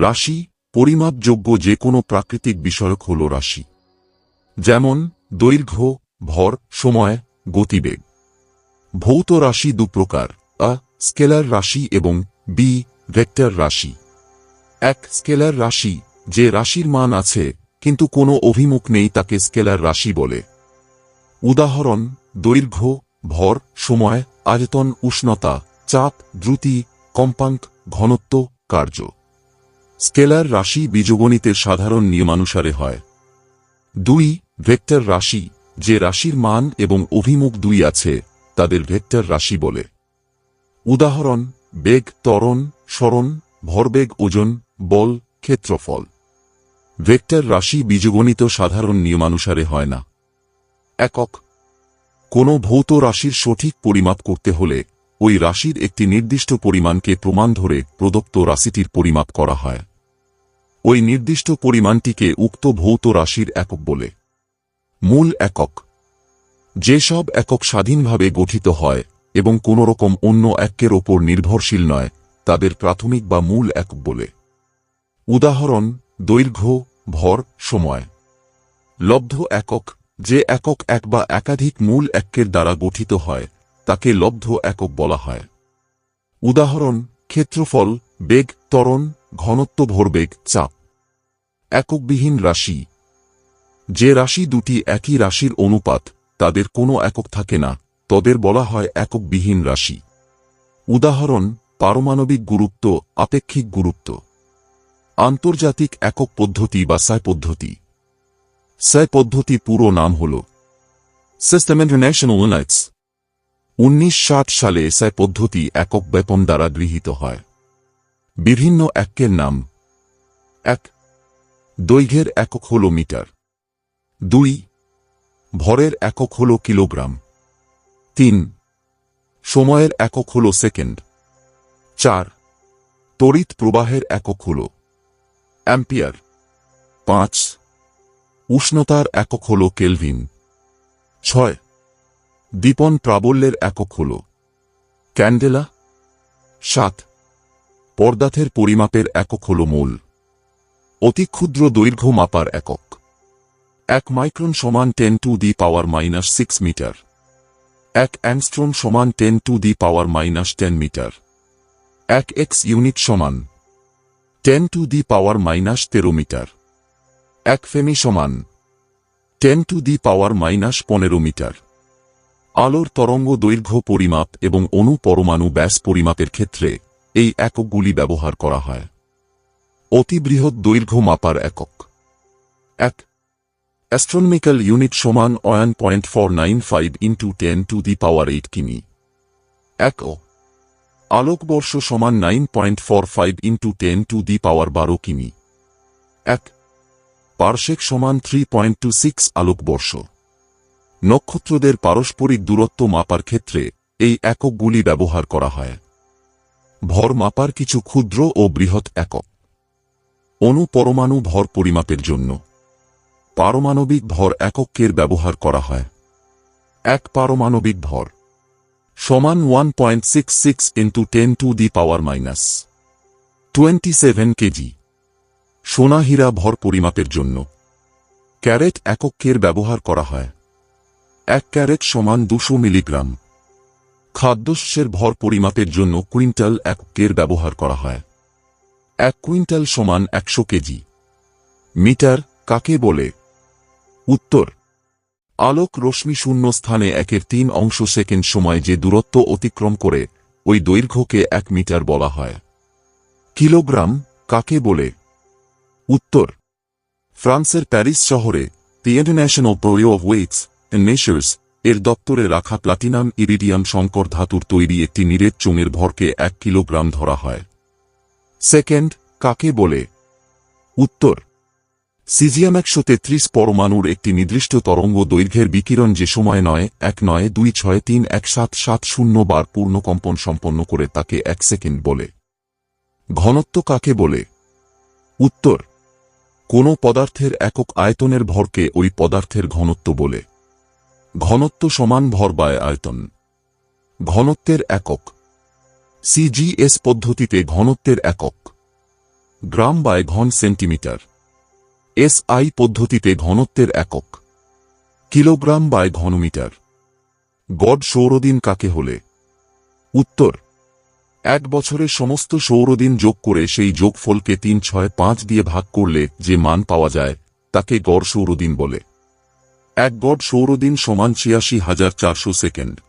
রাশি পরিমাপযোগ্য যে কোনো প্রাকৃতিক বিষয়ক হল রাশি। যেমন, দৈর্ঘ্য, ভর, সময়, গতিবেগ। ভৌত রাশি দু প্রকার, আ, স্কেলার রাশি এবং বি, ভেক্টর রাশি। এক, স্কেলার রাশি, যে রাশির মান আছে, কিন্তু কোনো অভিমুখ নেই তাকে স্কেলার রাশি বলে। উদাহরণ, দৈর্ঘ্য, ভর, সময়, আয়তন, উষ্ণতা, চাপ, দ্রুতি, কম্পাঙ্ক, ঘনত্ব, কার্য। স্কেলার রাশি বীজগণিতের সাধারণ নিয়মানুসারে হয়। দুই, ভেক্টর রাশি, যে রাশির মান এবং অভিমুখ দুই আছে, তাদের ভেক্টর রাশি বলে। উদাহরণ, বেগ, ত্বরণ স্মরণ ভরবেগ, ওজন, বল, ক্ষেত্রফল। ভেক্টর রাশি বীজগণিত সাধারণ নিয়মানুসারে হয় না। একক, কোনো ভৌত রাশির সঠিক পরিমাপ করতে হলে ওই রাশির একটি নির্দিষ্ট পরিমাণকে প্রমাণ ধরে প্রদত্ত রাশিটির পরিমাপ করা হয়। ওই নির্দিষ্ট পরিমাণটিকে উক্ত ভৌত রাশির একক বলে। মূল একক। যেসব একক স্বাধীনভাবে গঠিত হয় এবং কোনোরকম অন্য একের ওপর নির্ভরশীল নয়, তাদের প্রাথমিক বা মূল একক বলে। উদাহরণ, দৈর্ঘ্য, ভর, সময়। লব্ধ একক, যে একক এক বা একাধিক মূল একের দ্বারা গঠিত হয়, তাকে লব্ধ একক বলা হয়। উদাহরণ, ক্ষেত্রফল, বেগ, ত্বরণ, ঘনত্ব ভরবেগ, চাপ। এককবিহীন রাশি। যে রাশি দুটি একই রাশির অনুপাত, তাদের কোনো একক থাকে না, তদের বলা হয় এককবিহীন রাশি। উদাহরণ, পারমাণবিক গুরুত্ব, আপেক্ষিক গুরুত্ব। আন্তর্জাতিক একক পদ্ধতি বা সায় পদ্ধতি। সায় পদ্ধতি পুরো নাম হল সিস্টেম ইন্টারন্যাশনাল ইউনাইটস উনিশ সালে সায় পদ্ধতি একক বেপন দ্বারা গৃহীত হয়। বিভিন্ন একের নাম। এক দৈর্ঘ্যের একক হল মিটার। দুই, ভরের একক হল কিলোগ্রাম। তিন, সময়ের একক হল সেকেন্ড। চার, তড়িৎ প্রবাহের একক হল অ্যাম্পিয়ার। পাঁচ, উষ্ণতার একক হল কেলভিন। ছয় দীপন প্রাবল্যের একক হল ক্যান্ডেলা। সাত, পর্দাথের পরিমাপের একক হল মূল। অতি ক্ষুদ্র দৈর্ঘ্য মাপার একক। এক মাইক্রন সমান ten to the power minus six metre. এক অ্যাংস্ট্রোম সমান ten to the power minus ten metre. এক এক্স ইউনিট সমান ten to the power minus তেরো মিটার। এক ফেমি সমান ten to the power minus পনেরো মিটার। আলোর তরঙ্গ দৈর্ঘ্য পরিমাপ এবং অণু পরমাণু ব্যাস পরিমাপের ক্ষেত্রে এই এককগুলি ব্যবহার করা হয়। অতি বৃহৎ দৈর্ঘ্য মাপার একক। এক অ্যাস্ট্রোনমিক্যাল ইউনিট সমান one point four nine five into ten to the power eight কিমি। এক, ও, আলোকবর্ষ সমান nine point four five into ten to the power বারো কিমি। এক পার্শেক সমান থ্রি পয়েন্ট টু সিক্স আলোকবর্ষ। নক্ষত্রদের পারস্পরিক দূরত্ব মাপার ক্ষেত্রে এই এককগুলি ব্যবহার করা হয়। ভর মাপার কিছু ক্ষুদ্র ও বৃহৎ একক। অণু পরমাণু ভর পরিমাপের জন্য। পারমাণবিক ভর এককের ব্যবহার করা হয়। এক পারমাণবিক ভর সমান one point six six into ten to the power minus twenty seven kg সোনাহীরা ভর পরিমাপের জন্য। ক্যারেট এককের ব্যবহার করা হয়। এক ক্যারেট সমান দুশো মিলিগ্রাম। খাদ্যশস্যের ভর পরিমাপের জন্য কুইন্টাল এককের ব্যবহার করা হয়। এক কুইন্টাল সমান একশো কেজি। মিটার কাকে বলে? উত্তর। আলোক রশ্মি শূন্য স্থানে একের তিন অংশ সেকেন্ড সময় যে দূরত্ব অতিক্রম করে, ওই দৈর্ঘ্যকে এক মিটার বলা হয়। কিলোগ্রাম কাকে বলে? উত্তর। ফ্রান্সের প্যারিস শহরে the international bureau of weights and measures এর দপ্তরে রাখা প্লাটিনাম ইরিডিয়াম সংকর ধাতুর তৈরি একটি নিরেট চোঙের ভরকে এক কিলোগ্রাম ধরা হয়। সেকেন্ড, কাকে বলে? উত্তর। সিজিয়াম একশো তেত্রিশ পরমাণুর একটি নির্দিষ্ট তরঙ্গ দৈর্ঘ্যের বিকিরণ যে সময় নয়, এক নয়, দুই, ছয়, তিন, এক, সাত সাত, শূন্য বার পূর্ণকম্পন সম্পন্ন করে তাকে এক সেকেন্ড বলে। ঘনত্ব কাকে বলে? উত্তর। কোন পদার্থের একক আয়তনের ভরকে ওই পদার্থের ঘনত্ব বলে। ঘনত্ব সমান ভর বায় আয়তন। ঘনত্বের একক। সিজিএস পদ্ধতিতে ঘনত্বের একক। গ্রাম বায় ঘন সেন্টিমিটার। এসআই পদ্ধতিতে ঘনত্বের একক। কিলোগ্রাম বায় ঘনমিটার। গড় সৌরদিন কাকে হলে? উত্তর। এক বছরের সমস্ত সৌরদিন যোগ করে সেই যোগফলকে তিন ছয় পাঁচ দিয়ে ভাগ করলে যে মান পাওয়া যায়, তাকে গড় সৌরদিন বলে। এক গড় সৌরদিন সমান ছিয়াশি হাজার চারশো সেকেন্ড।